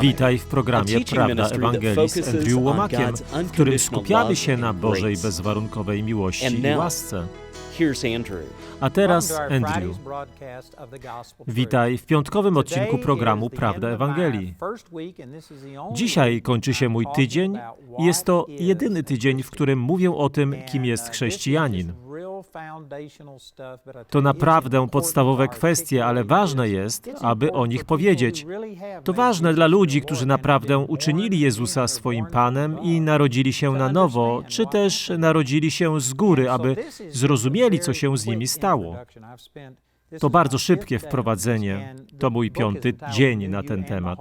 Witaj w programie Prawda Ewangelii z Andrew Łomakiem, w którym skupiamy się na Bożej bezwarunkowej miłości i łasce. Here's Andrew. A teraz Andrew. Witaj w piątkowym odcinku programu Prawda Ewangelii. Dzisiaj kończy się mój tydzień i jest to jedyny tydzień, w którym mówię o tym, kim jest chrześcijanin. To naprawdę podstawowe kwestie, ale ważne jest, aby o nich powiedzieć. To ważne dla ludzi, którzy naprawdę uczynili Jezusa swoim Panem i narodzili się na nowo, czy też narodzili się z góry, aby zrozumieli, co się z nimi stało. To bardzo szybkie wprowadzenie. To mój piąty dzień na ten temat.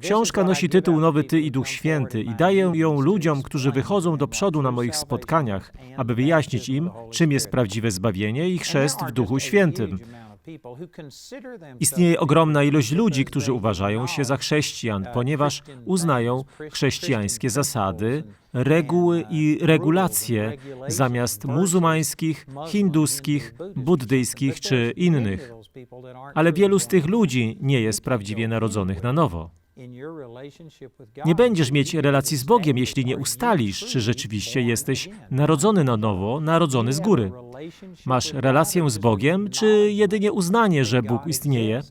Książka nosi tytuł Nowy Ty i Duch Święty i daję ją ludziom, którzy wychodzą do przodu na moich spotkaniach, aby wyjaśnić im, czym jest prawdziwe zbawienie i chrzest w Duchu Świętym. Istnieje ogromna ilość ludzi, którzy uważają się za chrześcijan, ponieważ uznają chrześcijańskie zasady, reguły i regulacje zamiast muzułmańskich, hinduskich, buddyjskich czy innych. Ale wielu z tych ludzi nie jest prawdziwie narodzonych na nowo. Nie będziesz mieć relacji z Bogiem, jeśli nie ustalisz, czy rzeczywiście jesteś narodzony na nowo, narodzony z góry. Masz relację z Bogiem, czy jedynie uznanie, że Bóg istnieje?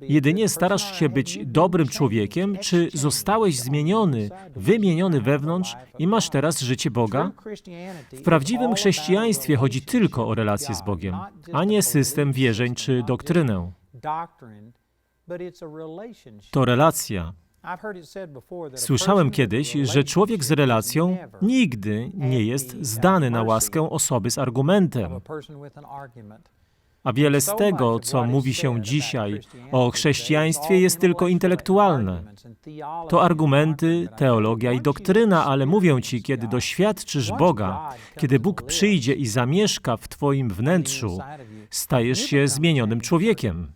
Jedynie starasz się być dobrym człowiekiem, czy zostałeś zmieniony, wymieniony wewnątrz i masz teraz życie Boga? W prawdziwym chrześcijaństwie chodzi tylko o relację z Bogiem, a nie system wierzeń czy doktrynę. To relacja. Słyszałem kiedyś, że człowiek z relacją nigdy nie jest zdany na łaskę osoby z argumentem. A wiele z tego, co mówi się dzisiaj o chrześcijaństwie, jest tylko intelektualne. To argumenty, teologia i doktryna, ale mówię ci, kiedy doświadczysz Boga, kiedy Bóg przyjdzie i zamieszka w Twoim wnętrzu, stajesz się zmienionym człowiekiem.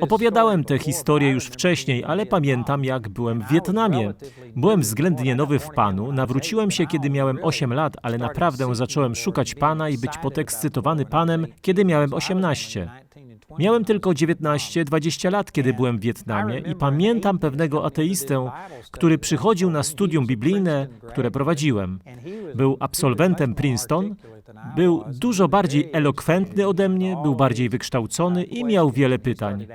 Opowiadałem tę historię już wcześniej, ale pamiętam, jak byłem w Wietnamie. Byłem względnie nowy w Panu, nawróciłem się, kiedy miałem 8 lat, ale naprawdę zacząłem szukać Pana i być podekscytowany Panem, kiedy miałem 18. Miałem tylko 19-20 lat, kiedy byłem w Wietnamie i pamiętam pewnego ateistę, który przychodził na studium biblijne, które prowadziłem. Był absolwentem Princeton, był dużo bardziej elokwentny ode mnie, był bardziej wykształcony i miał wiele pytań.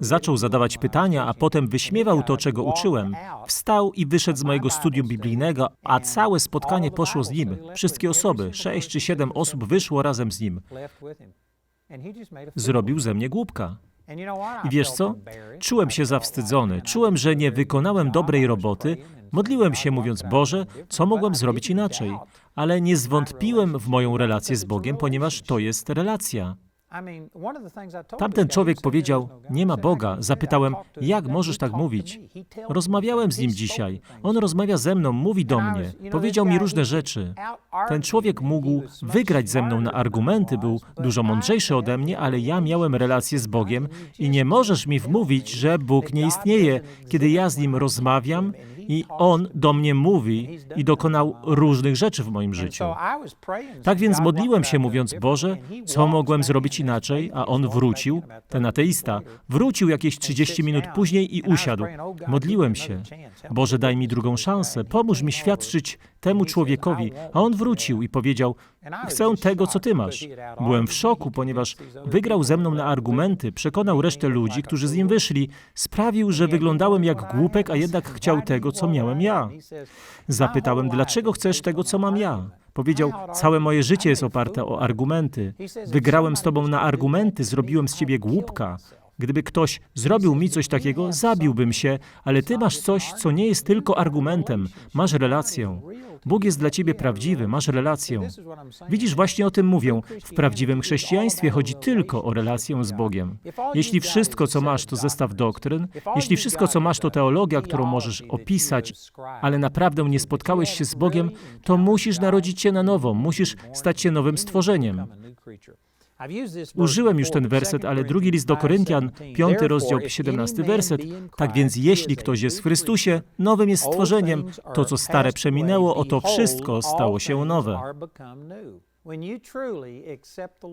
Zaczął zadawać pytania, a potem wyśmiewał to, czego uczyłem. Wstał i wyszedł z mojego studium biblijnego, a całe spotkanie poszło z nim. Wszystkie osoby, sześć czy siedem osób wyszło razem z nim. Zrobił ze mnie głupka. I wiesz co? Czułem się zawstydzony, czułem, że nie wykonałem dobrej roboty, modliłem się mówiąc, Boże, co mogłem zrobić inaczej? Ale nie zwątpiłem w moją relację z Bogiem, ponieważ to jest relacja. Tamten człowiek powiedział, nie ma Boga. Zapytałem, jak możesz tak mówić? Rozmawiałem z nim dzisiaj. On rozmawia ze mną, mówi do mnie. Powiedział mi różne rzeczy. Ten człowiek mógł wygrać ze mną na argumenty, był dużo mądrzejszy ode mnie, ale ja miałem relację z Bogiem i nie możesz mi wmówić, że Bóg nie istnieje, kiedy ja z Nim rozmawiam i On do mnie mówi i dokonał różnych rzeczy w moim życiu. Tak więc modliłem się, mówiąc, Boże, co mogłem zrobić inaczej, a on wrócił, ten ateista, wrócił jakieś 30 minut później i usiadł. Modliłem się, Boże, daj mi drugą szansę, pomóż mi świadczyć temu człowiekowi, a on wrócił i powiedział, chcę tego, co ty masz. Byłem w szoku, ponieważ wygrał ze mną na argumenty, przekonał resztę ludzi, którzy z nim wyszli, sprawił, że wyglądałem jak głupek, a jednak chciał tego, co miałem ja. Zapytałem, dlaczego chcesz tego, co mam ja? Powiedział, całe moje życie jest oparte o argumenty. Wygrałem z tobą na argumenty, zrobiłem z ciebie głupka. Gdyby ktoś zrobił mi coś takiego, zabiłbym się, ale ty masz coś, co nie jest tylko argumentem. Masz relację. Bóg jest dla ciebie prawdziwy, masz relację. Widzisz, właśnie o tym mówię. W prawdziwym chrześcijaństwie chodzi tylko o relację z Bogiem. Jeśli wszystko, co masz, to zestaw doktryn, jeśli wszystko, co masz, to teologia, którą możesz opisać, ale naprawdę nie spotkałeś się z Bogiem, to musisz narodzić się na nowo, musisz stać się nowym stworzeniem. Użyłem już ten werset, ale drugi list do Koryntian, piąty rozdział, 17 werset. Tak więc jeśli ktoś jest w Chrystusie, nowym jest stworzeniem, to co stare przeminęło, oto wszystko stało się nowe.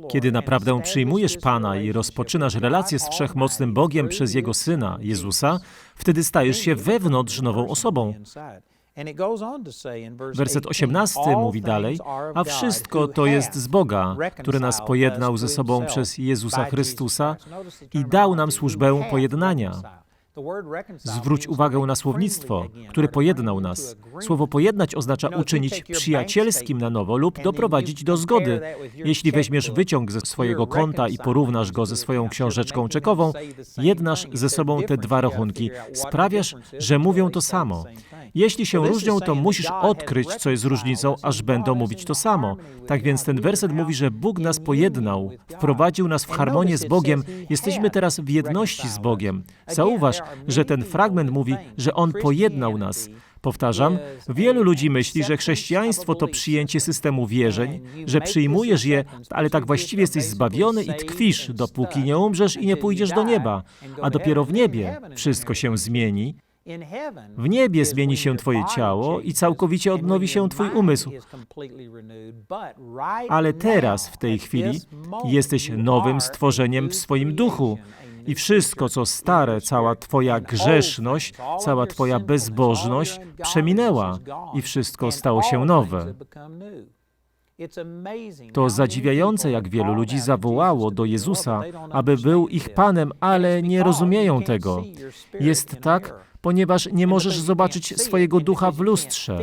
Kiedy naprawdę przyjmujesz Pana i rozpoczynasz relację z wszechmocnym Bogiem przez Jego Syna, Jezusa, wtedy stajesz się wewnątrz nową osobą. Werset 18 mówi dalej, a wszystko to jest z Boga, który nas pojednał ze sobą przez Jezusa Chrystusa i dał nam służbę pojednania. Zwróć uwagę na słownictwo, które pojednał nas. Słowo pojednać oznacza uczynić przyjacielskim na nowo lub doprowadzić do zgody. Jeśli weźmiesz wyciąg ze swojego konta i porównasz go ze swoją książeczką czekową, jednasz ze sobą te dwa rachunki, sprawiasz, że mówią to samo. Jeśli się różnią, to musisz odkryć, co jest różnicą, aż będą mówić to samo. Tak więc ten werset mówi, że Bóg nas pojednał, wprowadził nas w harmonię z Bogiem, jesteśmy teraz w jedności z Bogiem. Zauważ, że ten fragment mówi, że On pojednał nas. Powtarzam, wielu ludzi myśli, że chrześcijaństwo to przyjęcie systemu wierzeń, że przyjmujesz je, ale tak właściwie jesteś zbawiony i tkwisz, dopóki nie umrzesz i nie pójdziesz do nieba. A dopiero w niebie wszystko się zmieni. W niebie zmieni się Twoje ciało i całkowicie odnowi się Twój umysł. Ale teraz, w tej chwili, jesteś nowym stworzeniem w swoim duchu. I wszystko, co stare, cała Twoja grzeszność, cała Twoja bezbożność przeminęła i wszystko stało się nowe. To zadziwiające, jak wielu ludzi zawołało do Jezusa, aby był ich Panem, ale nie rozumieją tego. Jest tak, ponieważ nie możesz zobaczyć swojego ducha w lustrze.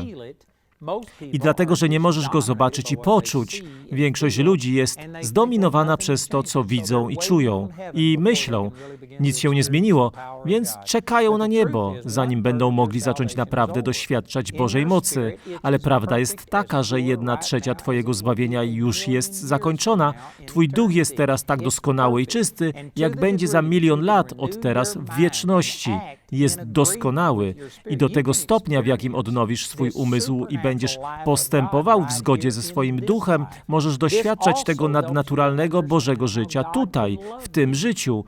I dlatego, że nie możesz go zobaczyć i poczuć, większość ludzi jest zdominowana przez to, co widzą i czują. I myślą, nic się nie zmieniło, więc czekają na niebo, zanim będą mogli zacząć naprawdę doświadczać Bożej mocy. Ale prawda jest taka, że jedna trzecia Twojego zbawienia już jest zakończona. Twój duch jest teraz tak doskonały i czysty, jak będzie za milion lat od teraz w wieczności. jest doskonały. i do tego stopnia, w jakim odnowisz swój umysł i będziesz postępował w zgodzie ze swoim duchem, możesz doświadczać tego nadnaturalnego Bożego życia tutaj, w tym życiu.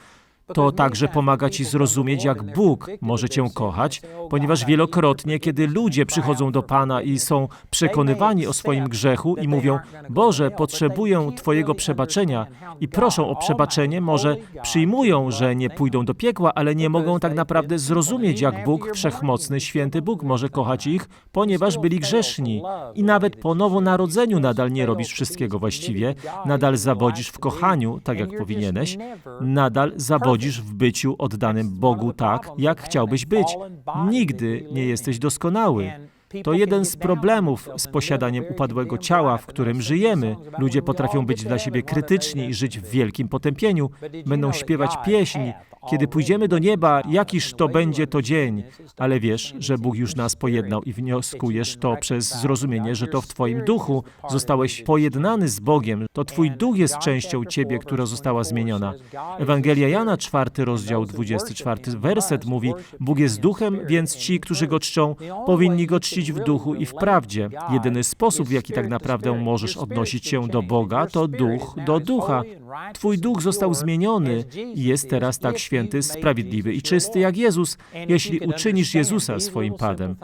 To także pomaga Ci zrozumieć, jak Bóg może Cię kochać, ponieważ wielokrotnie, kiedy ludzie przychodzą do Pana i są przekonywani o swoim grzechu i mówią, Boże, potrzebuję Twojego przebaczenia i proszą o przebaczenie, może przyjmują, że nie pójdą do piekła, ale nie mogą tak naprawdę zrozumieć, jak Bóg, wszechmocny, święty Bóg może kochać ich, ponieważ byli grzeszni. I nawet po nowonarodzeniu nadal nie robisz wszystkiego właściwie, nadal zawodzisz w kochaniu, tak jak powinieneś, nadal zawodzisz w byciu oddanym Bogu tak, jak chciałbyś być. Nigdy nie jesteś doskonały. To jeden z problemów z posiadaniem upadłego ciała, w którym żyjemy. Ludzie potrafią być dla siebie krytyczni i żyć w wielkim potępieniu. Będą śpiewać pieśń. Kiedy pójdziemy do nieba, jakiż to będzie to dzień. Ale wiesz, że Bóg już nas pojednał i wnioskujesz to przez zrozumienie, że to w Twoim duchu zostałeś pojednany z Bogiem. To Twój duch jest częścią Ciebie, która została zmieniona. Ewangelia Jana, czwarty rozdział, 24 werset mówi, Bóg jest duchem, więc ci, którzy Go czczą, powinni Go czcić w duchu i w prawdzie. Jedyny sposób, w jaki tak naprawdę możesz odnosić się do Boga, to duch do ducha. Twój duch został zmieniony i jest teraz tak święty, sprawiedliwy i czysty jak Jezus, jeśli uczynisz Jezusa swoim Padem.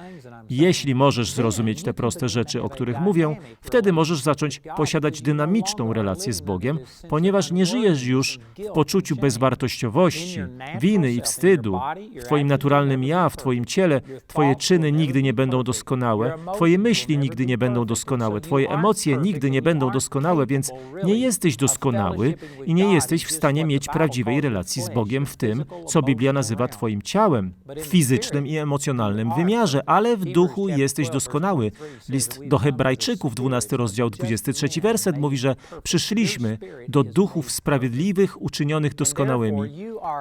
Jeśli możesz zrozumieć te proste rzeczy, o których mówię, wtedy możesz zacząć posiadać dynamiczną relację z Bogiem, ponieważ nie żyjesz już w poczuciu bezwartościowości, winy i wstydu. W Twoim naturalnym ja, w Twoim ciele, Twoje czyny nigdy nie będą doskonałe, Twoje myśli nigdy nie będą doskonałe, Twoje emocje nigdy nie będą doskonałe, więc nie jesteś doskonały i nie jesteś w stanie mieć prawdziwej relacji z Bogiem w tym, co Biblia nazywa Twoim ciałem, w fizycznym i emocjonalnym wymiarze, ale w duchu jesteś doskonały. List do Hebrajczyków, 12 rozdział, 23 werset mówi, że przyszliśmy do duchów sprawiedliwych uczynionych doskonałymi.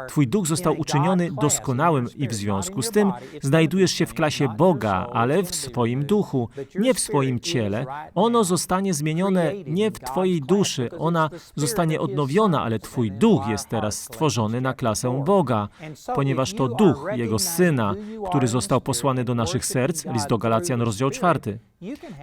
Twój duch został uczyniony doskonałym i w związku z tym znajdujesz się w klasie Boga, ale w swoim duchu, nie w swoim ciele. Ono zostanie zmienione nie w Twojej duszy, ona zostanie odnowiona, ale Twój duch jest teraz stworzony na klasę Boga, ponieważ to duch Jego Syna, który został posłany do naszych serc, list do Galacjan, rozdział czwarty.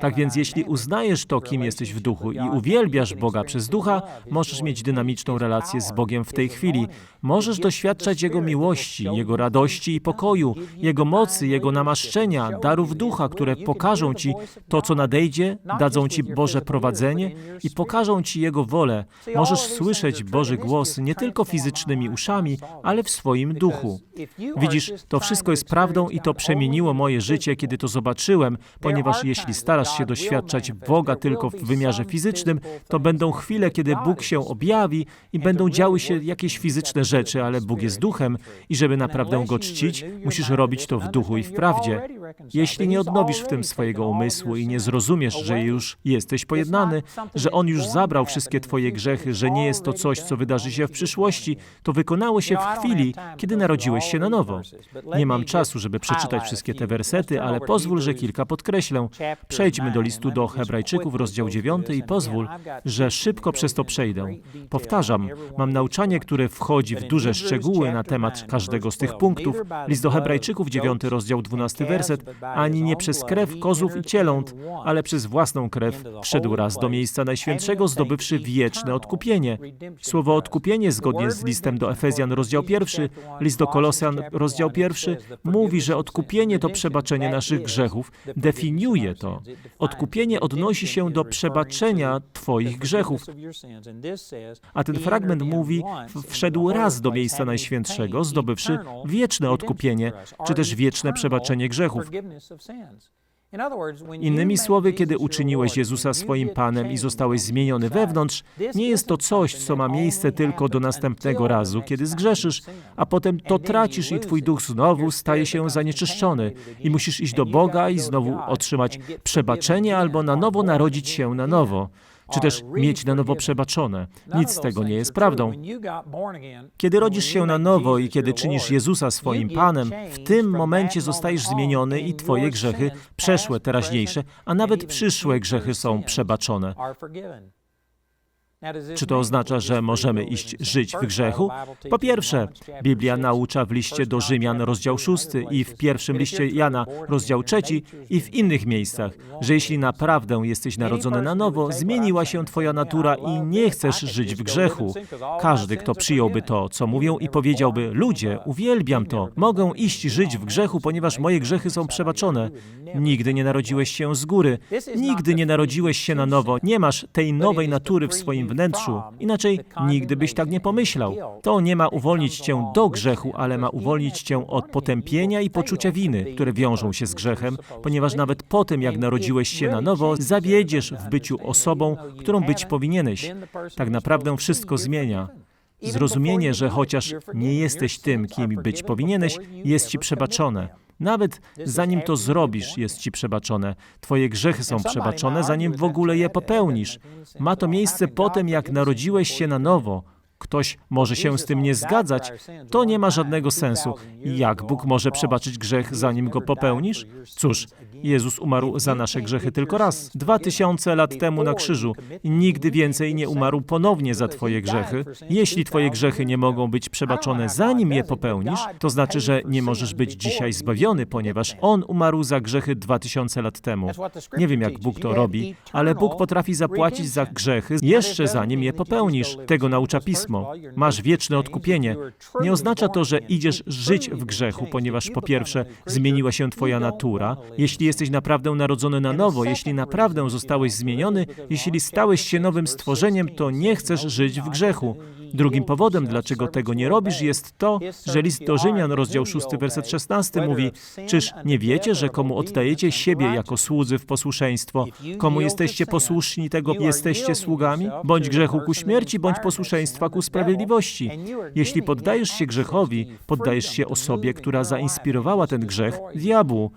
Tak więc jeśli uznajesz to, kim jesteś w duchu i uwielbiasz Boga przez ducha, możesz mieć dynamiczną relację z Bogiem w tej chwili. Możesz doświadczać Jego miłości, Jego radości i pokoju, Jego mocy, Jego namaszczenia, darów ducha, które pokażą Ci to, co nadejdzie, dadzą Ci Boże prowadzenie i pokażą Ci Jego wolę. Możesz słyszeć Boży głos nie tylko fizycznymi uszami, ale w swoim duchu. Widzisz, to wszystko jest prawdą i to przemieniło moje życie, kiedy to zobaczyłem, ponieważ jeśli starasz się doświadczać Boga tylko w wymiarze fizycznym, to będą chwile, kiedy Bóg się objawi i będą działy się jakieś fizyczne rzeczy, ale Bóg jest duchem i żeby naprawdę Go czcić, musisz robić to w duchu i w prawdzie. Jeśli nie odnowisz w tym swojego umysłu i nie zrozumiesz, że już jesteś pojednany, że On już zabrał wszystkie Twoje grzechy, że nie jest to coś, co wydarzy się w przyszłości, to wykonało się w chwili, kiedy narodziłeś się na nowo. Nie mam czasu, żeby przeczytać wszystkie te wersety, ale pozwól, że kilka podkreślę. Przejdźmy do listu do Hebrajczyków, rozdział 9 i pozwól, że szybko przez to przejdę. Powtarzam, mam nauczanie, które wchodzi w duże szczegóły na temat każdego z tych punktów. List do Hebrajczyków, 9 rozdział 12 werset. Ani nie przez krew kozów i cieląt, ale przez własną krew wszedł raz do miejsca Najświętszego, zdobywszy wieczne odkupienie. Słowo odkupienie, zgodnie z listem do Efezjan, rozdział 1, list do Kolosjan, rozdział 1, mówi, że odkupienie to przebaczenie naszych grzechów, definiuje to. Odkupienie odnosi się do przebaczenia Twoich grzechów. A ten fragment mówi, wszedł raz do miejsca Najświętszego, zdobywszy wieczne odkupienie, czy też wieczne przebaczenie grzechów. Innymi słowy, kiedy uczyniłeś Jezusa swoim Panem i zostałeś zmieniony wewnątrz, nie jest to coś, co ma miejsce tylko do następnego razu, kiedy zgrzeszysz, a potem to tracisz i Twój duch znowu staje się zanieczyszczony i musisz iść do Boga i znowu otrzymać przebaczenie albo na nowo narodzić się na nowo czy też mieć na nowo przebaczone. Nic z tego nie jest prawdą. Kiedy rodzisz się na nowo i kiedy czynisz Jezusa swoim Panem, w tym momencie zostajesz zmieniony i Twoje grzechy, przeszłe, teraźniejsze, a nawet przyszłe grzechy są przebaczone. Czy to oznacza, że możemy iść żyć w grzechu? Po pierwsze, Biblia naucza w liście do Rzymian, rozdział 6 i w pierwszym liście Jana, rozdział 3 i w innych miejscach, że jeśli naprawdę jesteś narodzony na nowo, zmieniła się Twoja natura i nie chcesz żyć w grzechu. Każdy, kto przyjąłby to, co mówią i powiedziałby, ludzie, uwielbiam to, mogę iść żyć w grzechu, ponieważ moje grzechy są przebaczone. Nigdy nie narodziłeś się z góry, nigdy nie narodziłeś się na nowo, nie masz tej nowej natury w swoim wnętrzu. Inaczej nigdy byś tak nie pomyślał. To nie ma uwolnić cię do grzechu, ale ma uwolnić cię od potępienia i poczucia winy, które wiążą się z grzechem, ponieważ nawet po tym, jak narodziłeś się na nowo, zawiedziesz w byciu osobą, którą być powinieneś. Tak naprawdę wszystko zmienia. Zrozumienie, że chociaż nie jesteś tym, kim być powinieneś, jest ci przebaczone. Nawet zanim to zrobisz, jest ci przebaczone. Twoje grzechy są przebaczone, zanim w ogóle je popełnisz. Ma to miejsce po tym, jak narodziłeś się na nowo. Ktoś może się z tym nie zgadzać, to nie ma żadnego sensu. Jak Bóg może przebaczyć grzech, zanim go popełnisz? Cóż, Jezus umarł za nasze grzechy tylko raz, dwa tysiące lat temu na krzyżu nigdy więcej nie umarł ponownie za Twoje grzechy. Jeśli Twoje grzechy nie mogą być przebaczone, zanim je popełnisz, to znaczy, że nie możesz być dzisiaj zbawiony, ponieważ On umarł za grzechy dwa tysiące lat temu. Nie wiem, jak Bóg to robi, ale Bóg potrafi zapłacić za grzechy jeszcze zanim je popełnisz. Tego naucza Pismo. Masz wieczne odkupienie. Nie oznacza to, że idziesz żyć w grzechu, ponieważ po pierwsze zmieniła się Twoja natura. Jeśli jesteś naprawdę narodzony na nowo, jeśli naprawdę zostałeś zmieniony, jeśli stałeś się nowym stworzeniem, to nie chcesz żyć w grzechu. Drugim powodem, dlaczego tego nie robisz, jest to, że list do Rzymian, rozdział 6, werset 16 mówi: Czyż nie wiecie, że komu oddajecie siebie jako słudzy w posłuszeństwo, komu jesteście posłuszni, tego jesteście sługami? Bądź grzechu ku śmierci, bądź posłuszeństwa ku sprawiedliwości. Jeśli poddajesz się grzechowi, poddajesz się osobie, która zainspirowała ten grzech, diabłu,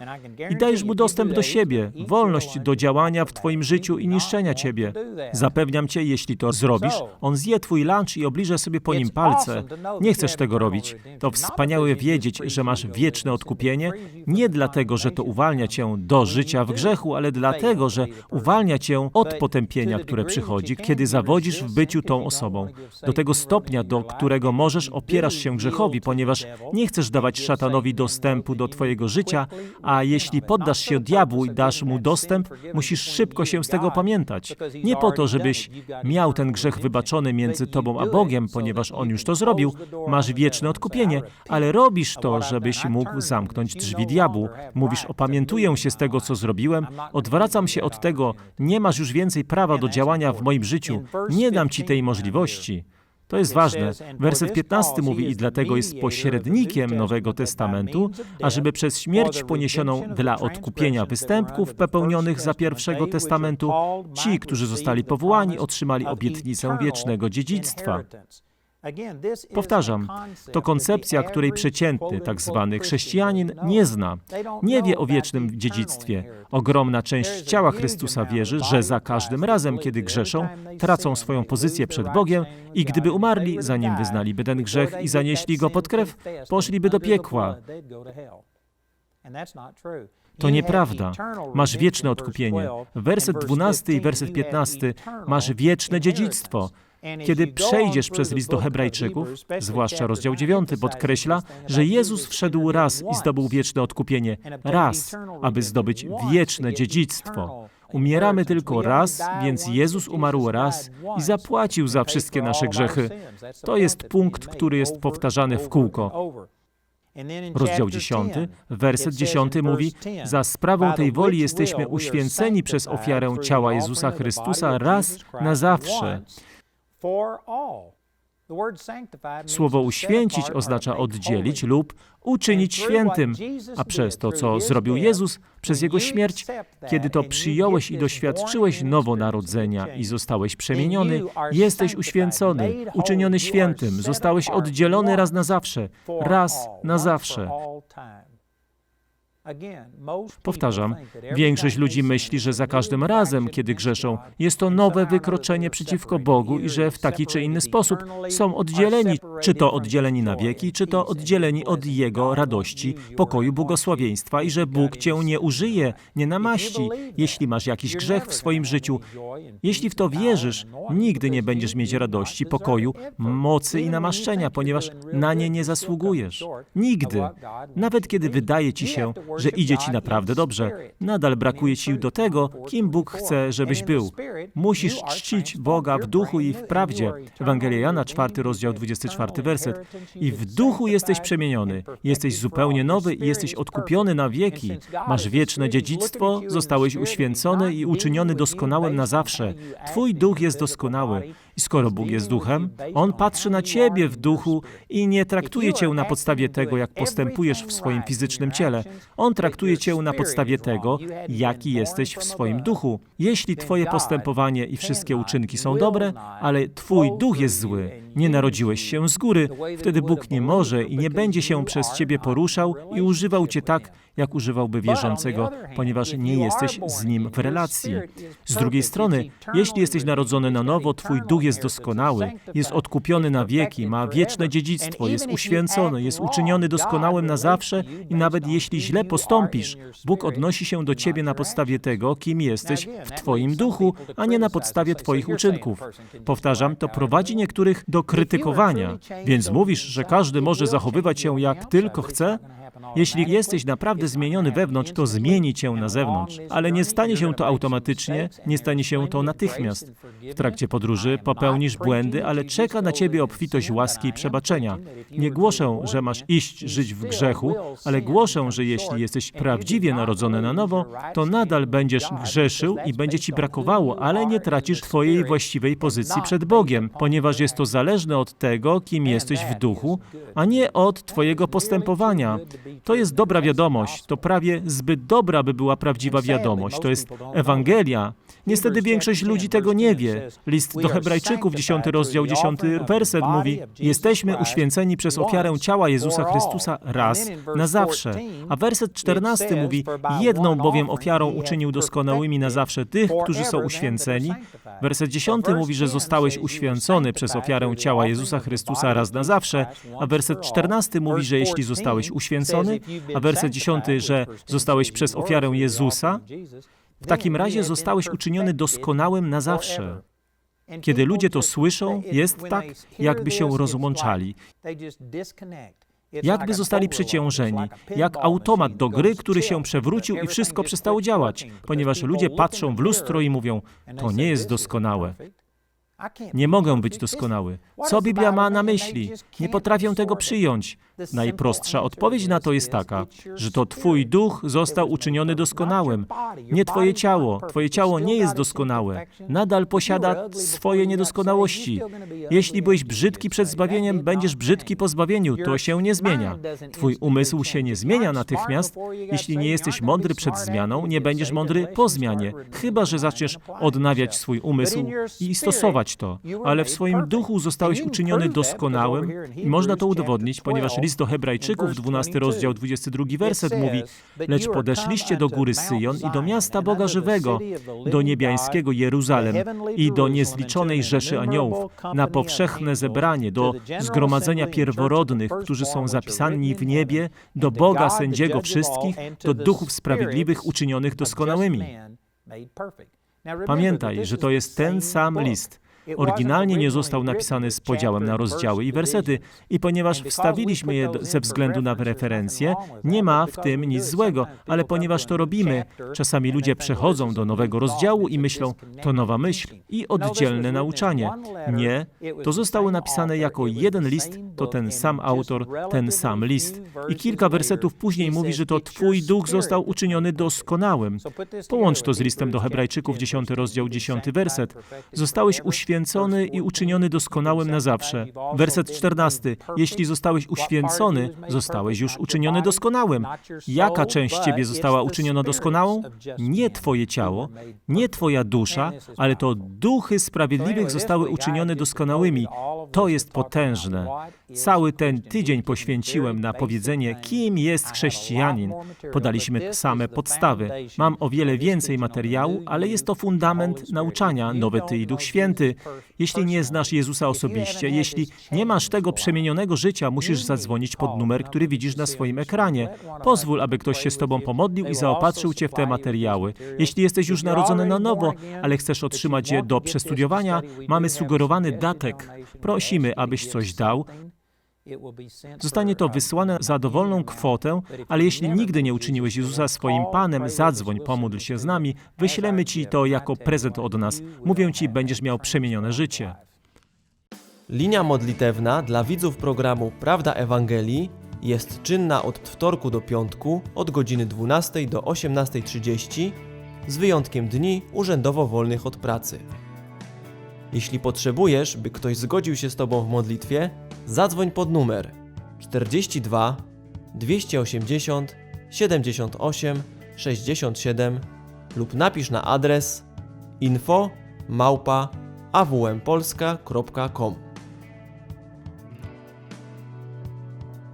i dajesz mu dostęp do siebie, wolność do działania w Twoim życiu i niszczenia Ciebie. Zapewniam Cię, jeśli to zrobisz, on zje Twój lunch i obliże sobie po nim palce. Nie chcesz tego robić. To wspaniałe wiedzieć, że masz wieczne odkupienie, nie dlatego, że to uwalnia Cię do życia w grzechu, ale dlatego, że uwalnia Cię od potępienia, które przychodzi, kiedy zawodzisz w byciu tą osobą. Do tego stopnia, do którego możesz, opierasz się grzechowi, ponieważ nie chcesz dawać szatanowi dostępu do Twojego życia, a jeśli poddasz się diabłu i dasz mu dostęp, musisz szybko się z tego pamiętać. Nie po to, żebyś miał ten grzech wybaczony między Tobą a Bogiem, ponieważ On już to zrobił, masz wieczne odkupienie, ale robisz to, żebyś mógł zamknąć drzwi diabłu. Mówisz, opamiętuję się z tego, co zrobiłem, odwracam się od tego, nie masz już więcej prawa do działania w moim życiu, nie dam Ci tej możliwości. To jest ważne. Werset 15 mówi, i dlatego jest pośrednikiem Nowego Testamentu, ażeby przez śmierć poniesioną dla odkupienia występków popełnionych za pierwszego testamentu, ci, którzy zostali powołani, otrzymali obietnicę wiecznego dziedzictwa. Powtarzam, to koncepcja, której przeciętny, tak zwany chrześcijanin nie zna. Nie wie o wiecznym dziedzictwie. Ogromna część ciała Chrystusa wierzy, że za każdym razem, kiedy grzeszą, tracą swoją pozycję przed Bogiem i gdyby umarli, zanim wyznaliby ten grzech i zanieśli go pod krew, poszliby do piekła. To nieprawda. Masz wieczne odkupienie. Werset 12 i werset 15 masz wieczne dziedzictwo. Kiedy przejdziesz przez list do Hebrajczyków, zwłaszcza rozdział 9 podkreśla, że Jezus wszedł raz i zdobył wieczne odkupienie. Raz, aby zdobyć wieczne dziedzictwo. Umieramy tylko raz, więc Jezus umarł raz i zapłacił za wszystkie nasze grzechy. To jest punkt, który jest powtarzany w kółko. Rozdział 10, werset 10 mówi: Za sprawą tej woli jesteśmy uświęceni przez ofiarę ciała Jezusa Chrystusa raz na zawsze. Słowo uświęcić oznacza oddzielić lub uczynić świętym, a przez to, co zrobił Jezus, przez Jego śmierć, kiedy to przyjąłeś i doświadczyłeś nowonarodzenia i zostałeś przemieniony, jesteś uświęcony, uczyniony świętym, zostałeś oddzielony raz na zawsze, raz na zawsze. Powtarzam, większość ludzi myśli, że za każdym razem, kiedy grzeszą, jest to nowe wykroczenie przeciwko Bogu i że w taki czy inny sposób są oddzieleni, czy to oddzieleni na wieki, czy to oddzieleni od Jego radości, pokoju, błogosławieństwa i że Bóg Cię nie użyje, nie namaści, jeśli masz jakiś grzech w swoim życiu. Jeśli w to wierzysz, nigdy nie będziesz mieć radości, pokoju, mocy i namaszczenia, ponieważ na nie nie zasługujesz. Nigdy. Nawet kiedy wydaje Ci się, że idzie ci naprawdę dobrze. Nadal brakuje ci do tego, kim Bóg chce, żebyś był. Musisz czcić Boga w duchu i w prawdzie. Ewangelia Jana, 4 rozdział, 24 werset. I w duchu jesteś przemieniony. Jesteś zupełnie nowy i jesteś odkupiony na wieki. Masz wieczne dziedzictwo, zostałeś uświęcony i uczyniony doskonałym na zawsze. Twój duch jest doskonały. I skoro Bóg jest duchem, On patrzy na ciebie w duchu i nie traktuje cię na podstawie tego, jak postępujesz w swoim fizycznym ciele. On traktuje cię na podstawie tego, jaki jesteś w swoim duchu. Jeśli twoje postępowanie i wszystkie uczynki są dobre, ale twój duch jest zły, nie narodziłeś się z góry, wtedy Bóg nie może i nie będzie się przez ciebie poruszał i używał cię tak, jak używałby wierzącego, ponieważ nie jesteś z nim w relacji. Z drugiej strony, jeśli jesteś narodzony na nowo, twój duch jest doskonały, jest odkupiony na wieki, ma wieczne dziedzictwo, jest uświęcony, jest uczyniony doskonałym na zawsze i nawet jeśli źle postąpisz, Bóg odnosi się do ciebie na podstawie tego, kim jesteś w twoim duchu, a nie na podstawie twoich uczynków. Powtarzam, to prowadzi niektórych do krytykowania, więc mówisz, że każdy może zachowywać się jak tylko chce? Jeśli jesteś naprawdę zmieniony wewnątrz, to zmieni cię na zewnątrz. Ale nie stanie się to automatycznie, nie stanie się to natychmiast. W trakcie podróży popełnisz błędy, ale czeka na ciebie obfitość łaski i przebaczenia. Nie głoszę, że masz iść żyć w grzechu, ale głoszę, że jeśli jesteś prawdziwie narodzony na nowo, to nadal będziesz grzeszył i będzie ci brakowało, ale nie tracisz twojej właściwej pozycji przed Bogiem, ponieważ jest to zależne od tego, kim jesteś w duchu, a nie od twojego postępowania. To jest dobra wiadomość, to prawie zbyt dobra, by była prawdziwa wiadomość. To jest Ewangelia. Niestety większość ludzi tego nie wie. List do Hebrajczyków, 10 rozdział, 10 werset mówi: Jesteśmy uświęceni przez ofiarę ciała Jezusa Chrystusa raz na zawsze. A werset 14 mówi: Jedną bowiem ofiarą uczynił doskonałymi na zawsze tych, którzy są uświęceni. Werset 10 mówi, że zostałeś uświęcony przez ofiarę ciała Jezusa Chrystusa raz na zawsze, a werset 14 mówi, że jeśli zostałeś uświęcony, a werset 10, że zostałeś przez ofiarę Jezusa, w takim razie zostałeś uczyniony doskonałym na zawsze. Kiedy ludzie to słyszą, jest tak, jakby się rozłączali. Jakby zostali przeciążeni, jak automat do gry, który się przewrócił i wszystko przestało działać, ponieważ ludzie patrzą w lustro i mówią: To nie jest doskonałe. Nie mogę być doskonały. Co Biblia ma na myśli? Nie potrafią tego przyjąć. Najprostsza odpowiedź na to jest taka, że to Twój duch został uczyniony doskonałym. Nie Twoje ciało. Twoje ciało nie jest doskonałe. Nadal posiada swoje niedoskonałości. Jeśli byłeś brzydki przed zbawieniem, będziesz brzydki po zbawieniu. To się nie zmienia. Twój umysł się nie zmienia natychmiast. Jeśli nie jesteś mądry przed zmianą, nie będziesz mądry po zmianie. Chyba, że zaczniesz odnawiać swój umysł i stosować to. Ale w swoim duchu zostałeś uczyniony doskonałym i można to udowodnić, ponieważ list do Hebrajczyków, 12 rozdział, 22 werset mówi: Lecz podeszliście do góry Syjon i do miasta Boga żywego, do niebiańskiego Jeruzalem i do niezliczonej rzeszy aniołów, na powszechne zebranie, do zgromadzenia pierworodnych, którzy są zapisani w niebie, do Boga sędziego wszystkich, do duchów sprawiedliwych uczynionych doskonałymi. Pamiętaj, że to jest ten sam list. Oryginalnie nie został napisany z podziałem na rozdziały i wersety, i ponieważ wstawiliśmy je ze względu na referencje, nie ma w tym nic złego, ale ponieważ to robimy, czasami ludzie przechodzą do nowego rozdziału i myślą, to nowa myśl i oddzielne nauczanie. Nie, to zostało napisane jako jeden list, to ten sam autor, ten sam list. I kilka wersetów później mówi, że to Twój duch został uczyniony doskonałym. Połącz to z listem do Hebrajczyków, 10 rozdział, 10 werset. Zostałeś uświęcony uświęcony i uczyniony doskonałym na zawsze. Werset 14. Jeśli zostałeś uświęcony, zostałeś już uczyniony doskonałym. Jaka część ciebie została uczyniona doskonałą? Nie twoje ciało, nie twoja dusza, ale to duchy sprawiedliwych zostały uczynione doskonałymi. To jest potężne. Cały ten tydzień poświęciłem na powiedzenie, kim jest chrześcijanin. Podaliśmy same podstawy. Mam o wiele więcej materiału, ale jest to fundament nauczania, nowy Ty i Duch Święty. Jeśli nie znasz Jezusa osobiście, jeśli nie masz tego przemienionego życia, musisz zadzwonić pod numer, który widzisz na swoim ekranie. Pozwól, aby ktoś się z Tobą pomodlił i zaopatrzył Cię w te materiały. Jeśli jesteś już narodzony na nowo, ale chcesz otrzymać je do przestudiowania, mamy sugerowany datek. Prosimy, abyś coś dał. Zostanie to wysłane za dowolną kwotę, ale jeśli nigdy nie uczyniłeś Jezusa swoim Panem, zadzwoń, pomódl się z nami, wyślemy Ci to jako prezent od nas. Mówię Ci, będziesz miał przemienione życie. Linia modlitewna dla widzów programu Prawda Ewangelii jest czynna od wtorku do piątku od godziny 12 do 18.30 z wyjątkiem dni urzędowo wolnych od pracy. Jeśli potrzebujesz, by ktoś zgodził się z Tobą w modlitwie, zadzwoń pod numer 42 280 78 67 lub napisz na adres info małpa awmpolska.com.